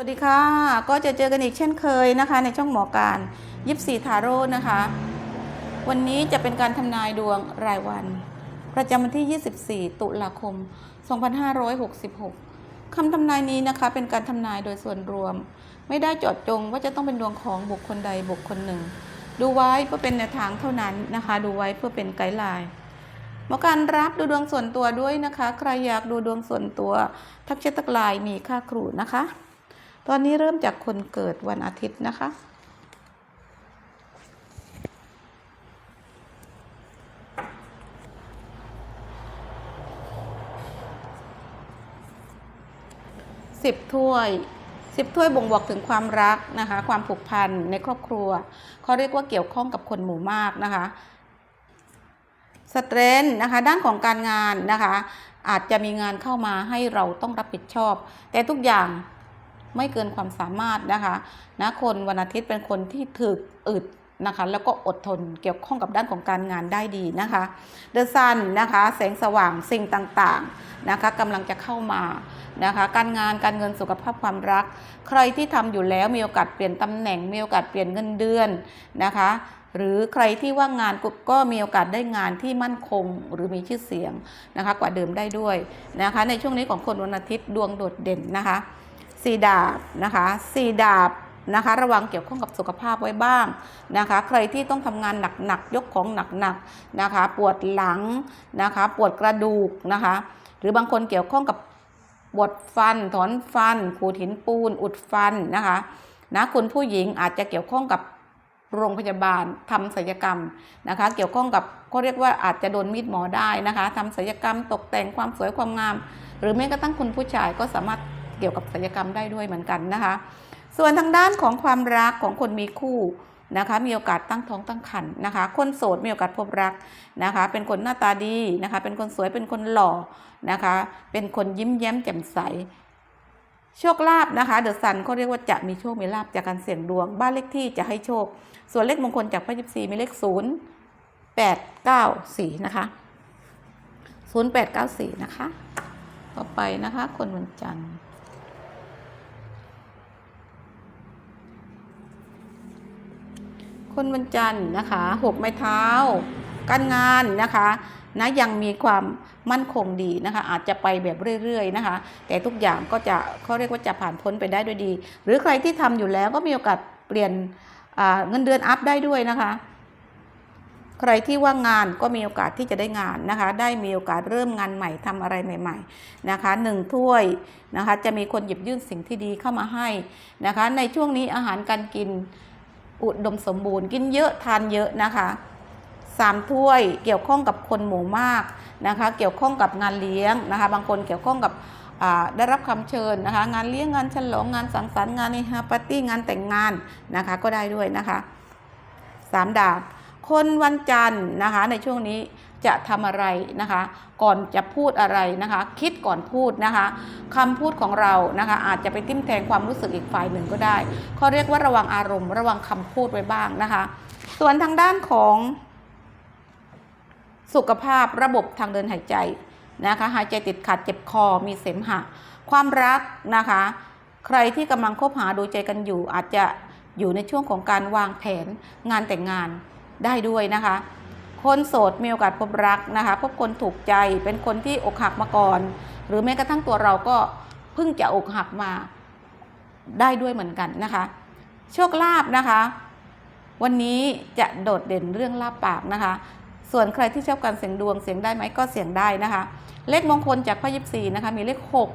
วัสดีค่ะ ก็จะเจอกันอีกเช่นเคยนะคะ ในช่องหมอการยิบสีทาโร่นะคะ วันนี้จะเป็นการทำนายดวงรายวัน ประจำวันที่ 24 ตุลาคม 2566 คำทำนายนี้นะคะ เป็นการทำนายโดยส่วนรวม ไม่ได้เจาะจงว่าจะต้องเป็นดวงของบุคคลใดบุคคลหนึ่ง ดูไว้เพื่อเป็นแนวทางเท่านั้นนะคะ ดูไว้เพื่อเป็นไกด์ไลน์หมอการรับดูดวงส่วนตัวด้วยนะคะ ใครอยากดูดวงส่วนตัว ทักแชททักลน์มีค่าครูนะคะ ตอนนี้เริ่มจากคนเกิดวันอาทิตย์นะคะ สิบถ้วยสิบถ้วยบ่งบอกถึงความรักนะคะ ความผูกพันในครอบครัว เขาเรียกว่าเกี่ยวข้องกับคนหมู่มากนะคะสเตรนนะคะด้านของการงานนะคะ อาจจะมีงานเข้ามาให้เราต้องรับผิดชอบ แต่ทุกอย่าง ไม่เกินความสามารถนะคะนะคนวันอาทิตย์เป็นคนที่ถึกอึดนะคะแล้วก็อดทนเกี่ยวข้องกับด้านของการงานได้ดีนะคะเดอะซันนะคะแสงสว่างสิ่งต่างๆนะคะกำลังจะเข้ามานะคะการงานการเงินสุขภาพความรัก ใครที่ทำอยู่แล้วมีโอกาสเปลี่ยนตำแหน่ง มีโอกาสเปลี่ยนเงินเดือนนะคะหรือใครที่ว่างงานกก็มีโอกาสได้งานที่มั่นคงหรือมีชื่อเสียงนะคะกว่าเดิมได้ด้วยนะคะในช่วงนี้ของคนวันอาทิตย์ดวงโดดเด่นนะคะ สีดาบนะคะสีดาบนะคะระวังเกี่ยวข้องกับสุขภาพไว้บ้างนะคะ ใครที่ต้องทำงานหนักๆยกของหนักๆนะคะ ปวดหลังนะคะ ปวดกระดูกนะคะ หรือบางคนเกี่ยวข้องกับบดฟัน ถอนฟัน ขูดหินปูน อุดฟันนะคะนะคุณผู้หญิงอาจจะเกี่ยวข้องกับโรงพยาบาลทำศัลยกรรมนะคะ เกี่ยวข้องกับเขาเรียกว่าอาจจะโดนมีดหมอได้นะคะทำศัลยกรรมตกแต่งความสวยความงาม หรือแม้กระทั่งคุณผู้ชายก็สามารถ เกี่ยวกับศัลยกรรมได้ด้วยเหมือนกันนะคะ ส่วนทางด้านของความรักของคนมีคู่นะคะมีโอกาสตั้งท้องตั้งครรภ์นะคะ คนโสดมีโอกาสพบรักนะคะ เป็นคนหน้าตาดีนะคะ เป็นคนสวยเป็นคนหล่อนะคะ เป็นคนยิ้มแย้มแจ่มใสโชคลาภนะคะเดอะซันเขาเรียกว่าจะมีโชคมีลาภจากการเสี่ยงดวง บ้านเลขที่จะให้โชค ส่วนเลขมงคลจากพระยิบซีมีเลขศูนย์แปดเก้าสี่นะคะศูนย์แปดเก้าสี่นะคะ ต่อไปนะคะ คนวันจันทร์ คนวันจันทร์นะคะหกไม้เท้า การงานนะคะนะยังมีความมั่นคงดีนะคะ อาจจะไปแบบเรื่อยๆนะคะ แต่ทุกอย่างก็จะเขาเรียกว่าจะผ่านพ้นไปได้ด้วยดี หรือใครที่ทำอยู่แล้วก็มีโอกาสเปลี่ยนเงินเดือนอัพได้ด้วยนะคะ ใครที่ว่างงานก็มีโอกาสที่จะได้งานนะคะ ได้มีโอกาสเริ่มงานใหม่ทำอะไรใหม่ ๆนะคะหนึ่งถ้วยนะคะจะมีคนหยิบยื่นสิ่งที่ดีเข้ามาให้นะคะ ในช่วงนี้อาหารการกิน อุดมสมบูรณ์ กินเยอะทานเยอะนะคะสามถ้วยเกี่ยวข้องกับคนหมู่มากนะคะ เกี่ยวข้องกับงานเลี้ยงนะคะ บางคนเกี่ยวข้องกับได้รับคำเชิญนะคะ งานเลี้ยงงานฉลองงานสังสรรค์งานในฮาปาร์ตี้งานแต่งงานนะคะ ก็ได้ด้วยนะคะสามดาบคนวันจันทร์นะคะในช่วงนี้ จะทำอะไรนะคะ ก่อนจะพูดอะไรนะคะ คิดก่อนพูดนะคะคำพูดของเรานะคะ อาจจะไปทิ่มแทงความรู้สึกอีกฝ่ายหนึ่งก็ได้เขาเรียกว่าระวังอารมณ์ ระวังคำพูดไว้บ้างนะคะ ส่วนทางด้านของสุขภาพระบบทางเดินหายใจนะคะ หายใจติดขัดเจ็บคอมีเสมหะ ความรักนะคะ ใครที่กำลังคบหาดูใจกันอยู่ อาจจะอยู่ในช่วงของการวางแผนงานแต่งงานได้ด้วยนะคะ คนโสดมีโอกาสพบรักนะคะ พบคนถูกใจเป็นคนที่อกหักมาก่อน หรือแม้กระทั่งตัวเราก็เพิ่งจะอกหักมาได้ด้วยเหมือนกันนะคะ โชคลาภนะคะ วันนี้จะโดดเด่นเรื่องลาบปากนะคะ ส่วนใครที่ชอบการเสียงดวงเสียงได้ไหมก็เสียงได้นะคะ เลขมงคลจากพระยิบซีนะคะ มีเลข 6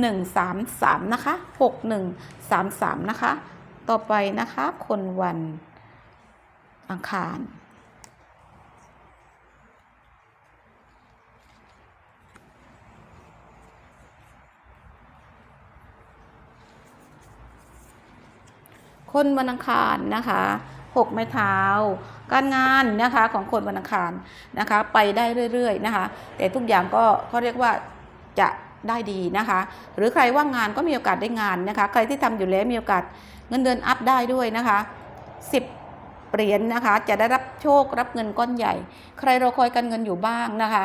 1 3 3 นะคะ 6 1 3 3 นะคะ ต่อไปนะคะ คนวันอังคาร คนวันอังคารนะคะหกไม้เท้า การงานนะคะของคนวันอังคารนะคะ ไปได้เรื่อยๆนะคะ แต่ทุกอย่างก็เขาเรียกว่าจะได้ดีนะคะ หรือใครว่างงานก็มีโอกาสได้งานนะคะ ใครที่ทำอยู่แล้วมีโอกาสเงินเดือนอัพได้ด้วยนะคะ10เหรียญนะคะ จะได้รับโชครับเงินก้อนใหญ่ ใครรอคอยการเงินอยู่บ้างนะคะ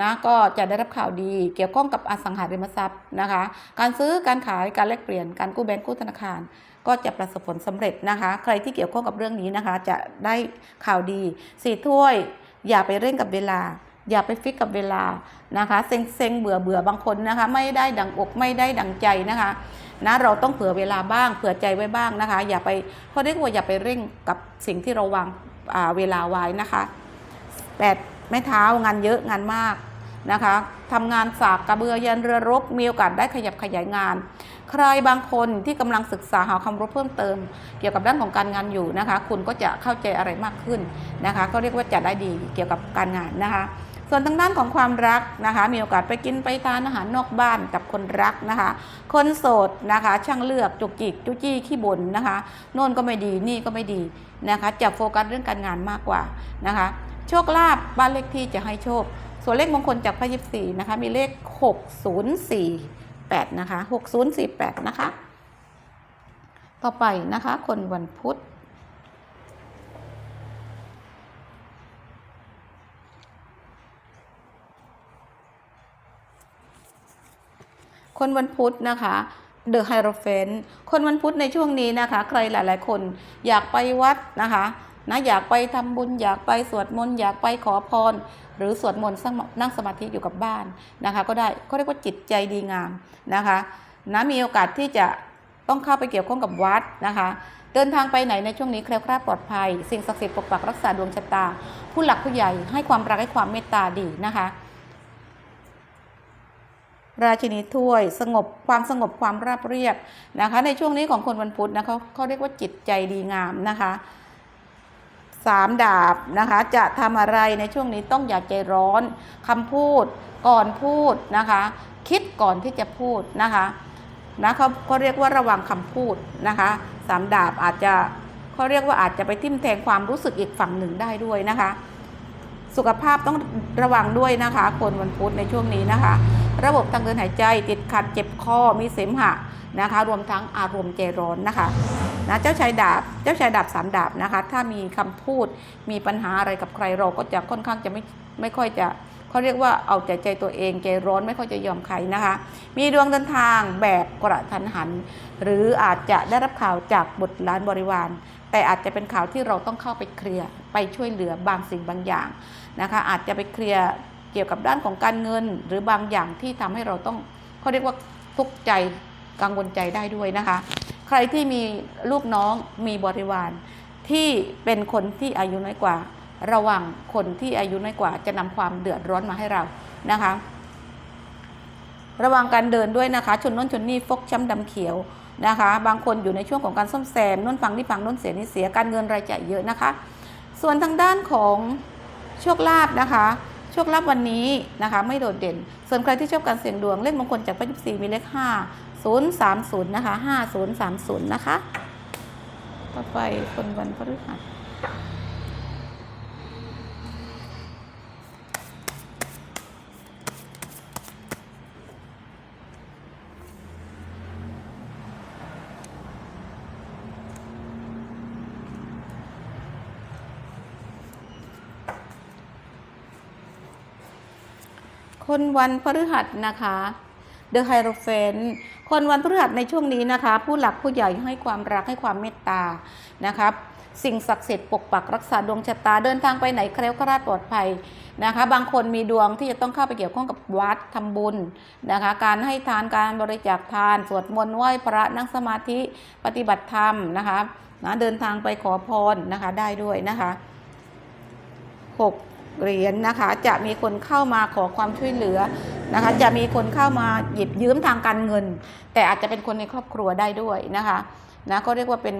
นะก็จะได้รับข่าวดีเกี่ยวข้องกับอสังหาริมทรัพย์นะคะ การซื้อการขายการแลกเปลี่ยนการกู้แบงก์กู้ธนาคาร ก็จะประสบผลสำเร็จนะคะ ใครที่เกี่ยวข้องกับเรื่องนี้นะคะ จะได้ข่าวดีสี่ถ้วย อย่าไปเร่งกับเวลา อย่าไปฟิกกับเวลานะคะเซ็งเซ็งเบื่อเบื่อบางคนนะคะ ไม่ได้ดังอกไม่ได้ดังใจนะคะนะเราต้องเผื่อเวลาบ้างเผื่อใจไว้บ้างนะคะ อย่าไปเขาเรียกว่าอย่าไปเร่งกับสิ่งที่เราวางเวลาไว้นะคะแปด ไม้เท้างานเยอะงานมากนะคะทำงานสากกระเบือยันเรือรบมีโอกาสได้ขยับขยายงาน ใครบางคนที่กำลังศึกษาหาความรู้เพิ่มเติม เกี่ยวกับด้านของการงานอยู่นะคะ คุณก็จะเข้าใจอะไรมากขึ้นนะคะ ก็เรียกว่าจะได้ดีเกี่ยวกับการงานนะคะ ส่วนทางด้านของความรักนะคะ มีโอกาสไปกินไปทานอาหารนอกบ้านกับคนรักนะคะ คนโสดนะคะ ช่างเลือกจุกจิกจุจี้ขี้บ่นนะคะโน่นก็ไม่ดีนี่ก็ไม่ดีนะคะจะโฟกัสเรื่องการงานมากกว่านะคะ โชคลาภบ้านเลขที่จะให้โชค ส่วนเลขมงคลจากพระยิบสี่นะคะ มีเลข 6048 นะคะ 6048 นะคะ ต่อไปนะคะ คนวันพุธคนวันพุธนะคะเดอะไฮโรเฟนคนวันพุธในช่วงนี้นะคะ ใครหลาย ๆ คนอยากไปวัดนะคะ นะอยากไปทำบุญอยากไปสวดมนต์อยากไปขอพร หรือสวดมนต์นั่งสมาธิอยู่กับบ้านนะคะ ก็ได้เขาเรียกว่าจิตใจดีงามนะคะนะมีโอกาสที่จะต้องเข้าไปเกี่ยวข้องกับวัดนะคะ เดินทางไปไหนในช่วงนี้แคล้วคลาดปลอดภัย สิ่งศักดิ์สิทธิ์ปกปักรักษาดวงชะตา ผู้หลักผู้ใหญ่ให้ความรักให้ความเมตตาดีนะคะราชินีถ้วยสงบความสงบความราบเรียบนะคะ ในช่วงนี้ของคนวันพุธนะคะเขาเรียกว่าจิตใจดีงามนะคะ สามดาบนะคะ จะทำอะไรในช่วงนี้ต้องอย่าใจร้อนคำพูดก่อนพูดนะคะ คิดก่อนที่จะพูดนะคะนะเขาเขาเรียกว่าระวังคำพูดนะคะสามดาบอาจจะเขาเรียกว่าอาจจะไปทิ่มแทงความรู้สึกอีกฝั่งหนึ่งได้ด้วยนะคะ สุขภาพต้องระวังด้วยนะคะ คนวันพุธในช่วงนี้นะคะ ระบบทางเดินหายใจติดขัดเจ็บคอมีเสมหะนะคะ รวมทั้งอารมณ์ใจร้อนนะคะ นะเจ้าชายดาบเจ้าชายดาบสามดาบนะคะ ถ้ามีคำพูดมีปัญหาอะไรกับใครเราก็จะค่อนข้างจะไม่ไม่ค่อยจะเขาเรียกว่าเอาใจใจตัวเองใจร้อนไม่ค่อยจะยอมใครนะคะ มีดวงเดินทางแบบกระทันหัน หรืออาจจะได้รับข่าวจากบุตรหลานบริวาร แต่อาจจะเป็นข่าวที่เราต้องเข้าไปเคลียร์ไปช่วยเหลือบางสิ่งบางอย่างนะคะ อาจจะไปเคลียร์เกี่ยวกับด้านของการเงิน หรือบางอย่างที่ทำให้เราต้องเขาเรียกว่าทุกข์ใจกังวลใจได้ด้วยนะคะ ใครที่มีลูกน้องมีบริวาร ที่เป็นคนที่อายุน้อยกว่า ระวังคนที่อายุน้อยกว่า จะนำความเดือดร้อนมาให้เรานะคะ ระวังการเดินด้วยนะคะ ชนน้นชนนี่ฟกช้ำดำเขียวนะคะ บางคนอยู่ในช่วงของการซ่อมแซมน้นฟังนี่ฟังน้นเสียนี่เสียการเงินรายจ่ายเยอะนะคะ ส่วนทางด้านของโชคลาภนะคะโชคลาภวันนี้นะคะไม่โดดเด่น ส่วนใครที่ชอบการเสี่ยงดวงเลขมงคลจากพระยิบสีมีเลข5 0 030 นะคะ 5030 นะคะ ต่อไปคนวันพฤหัสคนวันพฤหัสนะคะ The h i e r o p h a n t คนวันพฤหัสในช่วงนี้นะคะ ผู้หลักผู้ใหญ่ให้ความรักให้ความเมตตานะครับสิ่งศักดิ์สิทธิ์ปกปักรักษาดวงชะตาเดินทางไปไหนแคล้วคลาดปลอดภัยนะคะ บางคนมีดวงที่จะต้องเข้าไปเกี่ยวข้องกับวัดทำบุญนะคะ การให้ทานการบริจาคทาน สวดมนต์ไหว้พระนั่งสมาธิปฏิบัติธรรมนะคะนะเดินทางไปขอพรนะคะได้ด้วยนะคะหก เหรียญนะคะ จะมีคนเข้ามาขอความช่วยเหลือนะคะ จะมีคนเข้ามาหยิบยืมทางการเงิน แต่อาจจะเป็นคนในครอบครัวได้ด้วยนะคะนะก็เรียกว่าเป็น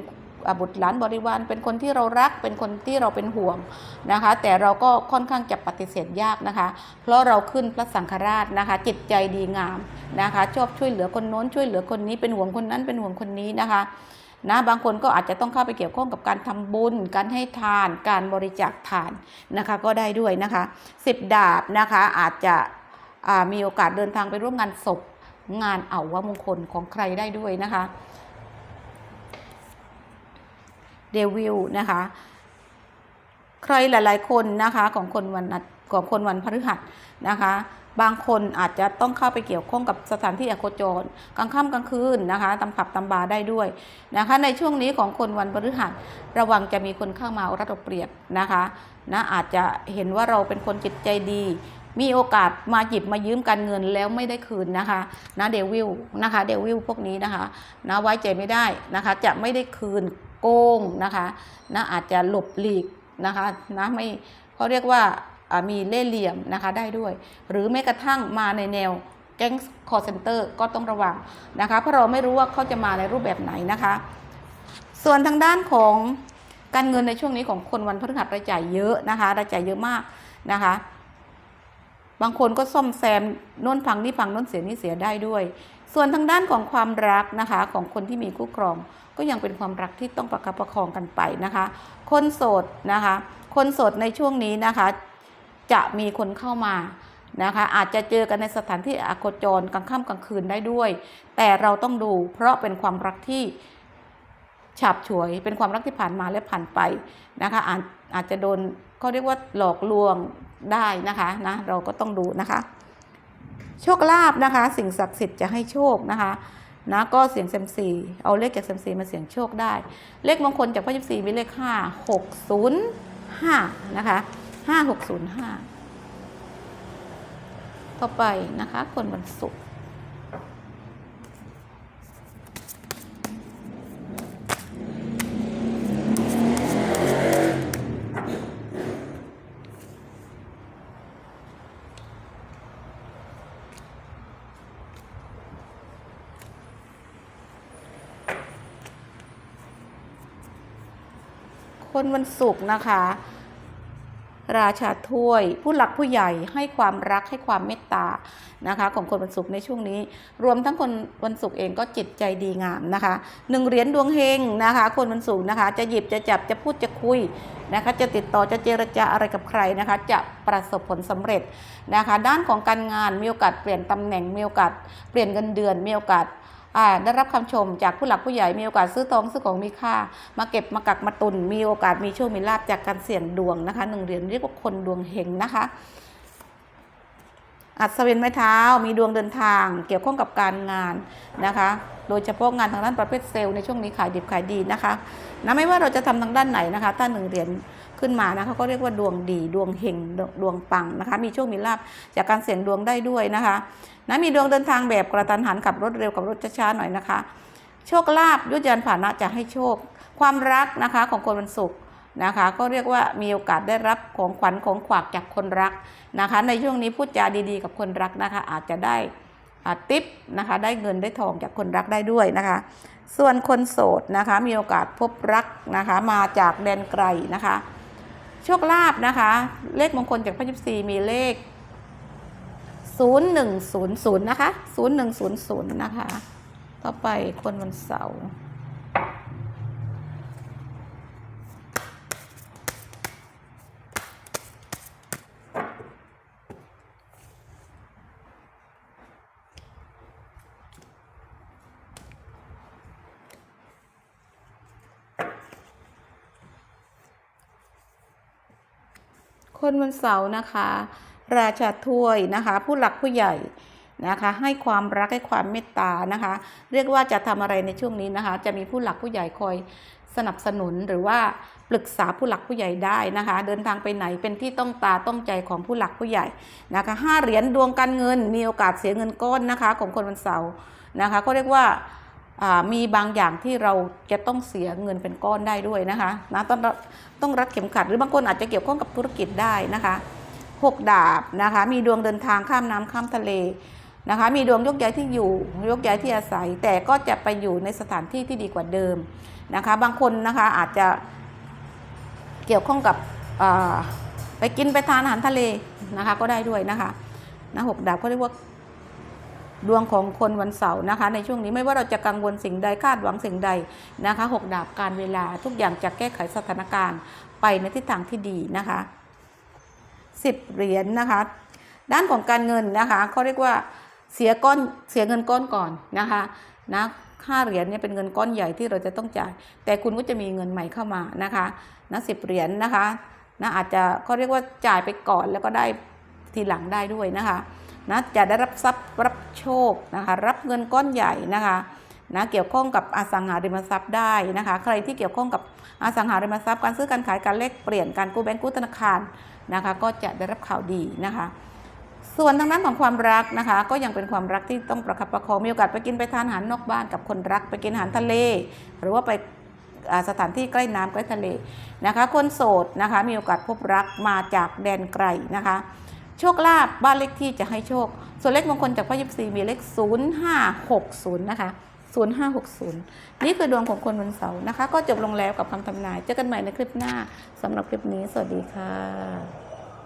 บุตรหลานบริวารเป็นคนที่เรารักเป็นคนที่เราเป็นห่วงนะคะ แต่เราก็ค่อนข้างจะปฏิเสธยากนะคะ เพราะเราขึ้นพระสังฆราชนะคะ จิตใจดีงามนะคะ ชอบช่วยเหลือคนโน้นช่วยเหลือคนนี้เป็นห่วงคนนั้นเป็นห่วงคนนี้นะคะ นะบางคนก็อาจจะต้องเข้าไปเกี่ยวข้องกับการทำบุญ การให้ทาน การบริจาคทานนะคะก็ได้ด้วยนะคะสิบดาบนะคะอาจจะมีโอกาสเดินทางไปร่วมงานศพงานเอาวมงคลของใครได้ด้วยนะคะเดวิลนะคะใครหลาย ๆ คนนะคะของคนวันของคนวันพฤหัสนะคะ บางคนอาจจะต้องเข้าไปเกี่ยวข้องกับสถานที่อโคจร กลางค่ำกลางคืนนะคะตำผับตำบาร์ได้ด้วยนะคะ ในช่วงนี้ของคนวันพฤหัสระวังจะมีคนเข้ามาเอารัดเอาเปรียบนะคะนะอาจจะเห็นว่าเราเป็นคนจิตใจดีมีโอกาสมาหยิบมายืมการเงินแล้วไม่ได้คืนนะคะนะเดวิลนะคะเดวิลพวกนี้นะคะนะไว้ใจไม่ได้นะคะ จะไม่ได้คืนโกงนะคะนะอาจจะหลบหลีกนะคะนะไม่เขาเรียกว่า มีเล่เหลี่ยมนะคะได้ด้วย หรือแม้กระทั่งมาในแนวแก๊งคอร์เซนเตอร์ก็ต้องระวังนะคะเพราะเราไม่รู้ว่าเขาจะมาในรูปแบบไหนนะคะ ส่วนทางด้านของการเงินในช่วงนี้ของคนวันพฤหัสรายจ่ายเยอะนะคะรายจ่ายเยอะมากนะคะ บางคนก็ซ่อมแซมน่นพังนี่พังน่นเสียนี่เสียได้ด้วย ส่วนทางด้านของความรักนะคะของคนที่มีคู่ครอง ก็ยังเป็นความรักที่ต้องประคับประคองกันไปนะคะ คนโสดนะคะ คนโสดในช่วงนี้นะคะ จะมีคนเข้ามานะคะอาจจะเจอกันในสถานที่อโคจรกลางค่ำกลางคืนได้ด้วย แต่เราต้องดูเพราะเป็นความรักที่ฉาบฉวย เป็นความรักที่ผ่านมาและผ่านไปนะคะอาจอาจจะโดนเขาเรียกว่าหลอกลวงได้นะคะนะเราก็ต้องดูนะคะ โชคลาภนะคะ สิ่งศักดิ์สิทธิ์จะให้โชคนะคะนะก็เสียงเซมซีเอาเลขจากเซมซีมาเสียงโชคได้ เลขมงคลจากพ่อยิปซีมีเลขห้าหกศูนย์ห้านะคะ ห้าหกศูนย์ห้าต่อไปนะคะ คนวันศุกร์คนวันศุกร์นะคะ ราชาถ้วย ผู้หลักผู้ใหญ่ให้ความรักให้ความเมตตานะคะของคนวันศุกร์ในช่วงนี้ รวมทั้งคนวันศุกร์เองก็จิตใจดีงามนะคะหนึ่งเหรียญดวงเฮงนะคะ คนวันศุกร์นะคะ จะหยิบจะจับจะพูดจะคุย นะคะจะติดต่อจะเจรจาอะไรกับใครนะคะจะประสบผลสำเร็จนะคะด้านของการงานมีโอกาสเปลี่ยนตำแหน่งมีโอกาสเปลี่ยนเงินเดือนมีโอกาสได้รับคำชมจากผู้หลักผู้ใหญ่มีโอกาสซื้อทองซื้อของมีค่า มาเก็บมากักมาตุน มีโอกาสมีโชคมีลาบจากการเสี่ยงดวงนะคะหนึ่งเหรียญเรียกว่าคนดวงเฮงนะคะ อัศวินไม้เท้ามีดวงเดินทาง เกี่ยวข้องกับการงานนะคะ โดยเฉพาะงานทางด้านประเภทเซลล์ในช่วงนี้ขายดิบขายดีนะคะนะไม่ว่าเราจะทำทางด้านไหนนะคะ ถ้าหนึ่งเหรียญขึ้นมานะคะก็เรียกว่าดวงดีดวงเฮงดวงดวงปังนะคะ มีโชคมีลาบจากการเสี่ยงดวงได้ด้วยนะคะนะมีดวงเดินทางแบบกระตันหันขับรถเร็วกับรถช้าๆหน่อยนะคะ โชคลาภยุทธยานผ่านะจะให้โชค ความรักนะคะของคนวันศุกร์ นะคะ ก็เรียกว่ามีโอกาสได้รับของขวัญของขวักจากคนรักนะคะ ในช่วงนี้พูดจาดีๆ กับคนรักนะคะ อาจจะได้ติปนะคะ ได้เงินได้ทองจากคนรักได้ด้วยนะคะ ส่วนคนโสดนะคะ มีโอกาสพบรักนะคะ มาจากแดนไกลนะคะ โชคลาภนะคะ เลขมงคลจากพระยิปซีมีเลข 0100 นะคะ 0100 นะคะ ต่อไปคนวันเสาร์ คนวันเสาร์นะคะ ราชาถ้วยนะคะ ผู้หลักผู้ใหญ่นะคะให้ความรักให้ความเมตตานะคะ เรียกว่าจะทำอะไรในช่วงนี้นะคะ จะมีผู้หลักผู้ใหญ่คอยสนับสนุนหรือว่าปรึกษาผู้หลักผู้ใหญ่ได้นะคะ เดินทางไปไหนเป็นที่ต้องตาต้องใจของผู้หลักผู้ใหญ่นะคะห้าเหรียญดวงการเงินมีโอกาสเสียเงินก้อนนะคะ ของคนวันเสาร์นะคะก็เรียกว่า มีบางอย่างที่เราจะต้องเสียเงินเป็นก้อนได้ด้วยนะคะนะต้องต้องรัดเข็มขัดหรือบางคนอาจจะเกี่ยวข้องกับธุรกิจได้นะคะหกดาบนะคะ มีดวงเดินทางข้ามน้ำข้ามทะเลนะคะ มีดวงยกย้ายที่อยู่ยกย้ายที่อาศัย แต่ก็จะไปอยู่ในสถานที่ที่ดีกว่าเดิมนะคะ บางคนนะคะอาจจะเกี่ยวข้องกับไปกินไปทานอาหารทะเลนะคะ ก็ได้ด้วยนะคะนะหกดาบเขาเรียกว่า ดวงของคนวันเสาร์นะคะ ในช่วงนี้ไม่ว่าเราจะกังวลสิ่งใดคาดหวังสิ่งใดนะคะหกดาบการเวลาทุกอย่างจะแก้ไขสถานการณ์ไปในทิศทางที่ดีนะคะสิบเหรียญนะคะ ด้านของการเงินนะคะเขาเรียกว่าเสียก้อนเสียเงินก้อนก่อนนะคะนะค่าเหรียญเนี่ยเป็นเงินก้อนใหญ่ที่เราจะต้องจ่าย แต่คุณก็จะมีเงินใหม่เข้ามานะคะนะสิบเหรียญนะคะนะอาจจะเขาเรียกว่าจ่ายไปก่อนแล้วก็ได้ทีหลังได้ด้วยนะคะ นะจะได้รับทรัพย์รับโชคนะคะรับเงินก้อนใหญ่นะคะนะเกี่ยวข้องกับอสังหาริมทรัพย์ได้นะคะ ใครที่เกี่ยวข้องกับอสังหาริมทรัพย์การซื้อการขายการเลขเปลี่ยนการกู้แบงก์กู้ธนาคารนะคะ ก็จะได้รับข่าวดีนะคะ ส่วนทางด้านของความรักนะคะ ก็ยังเป็นความรักที่ต้องประคับประคองมีโอกาสไปกินไปทานอาหารนอกบ้านกับคนรักไปกินอาหารทะเล หรือว่าไปสถานที่ใกล้น้ำใกล้ทะเลนะคะ คนโสดนะคะมีโอกาสพบรักมาจากแดนไกลนะคะ โชคลาภบ้านเลขที่จะให้โชค ส่วนเลขมงคลจากพระยิปซีมีเลข 0560 นะคะ 0560 นี่คือดวงของคนวันเสาร์นะคะ ก็จบลงแล้วกับคำทำนาย เจอกันใหม่ในคลิปหน้าสำหรับคลิปนี้ สวัสดีค่ะ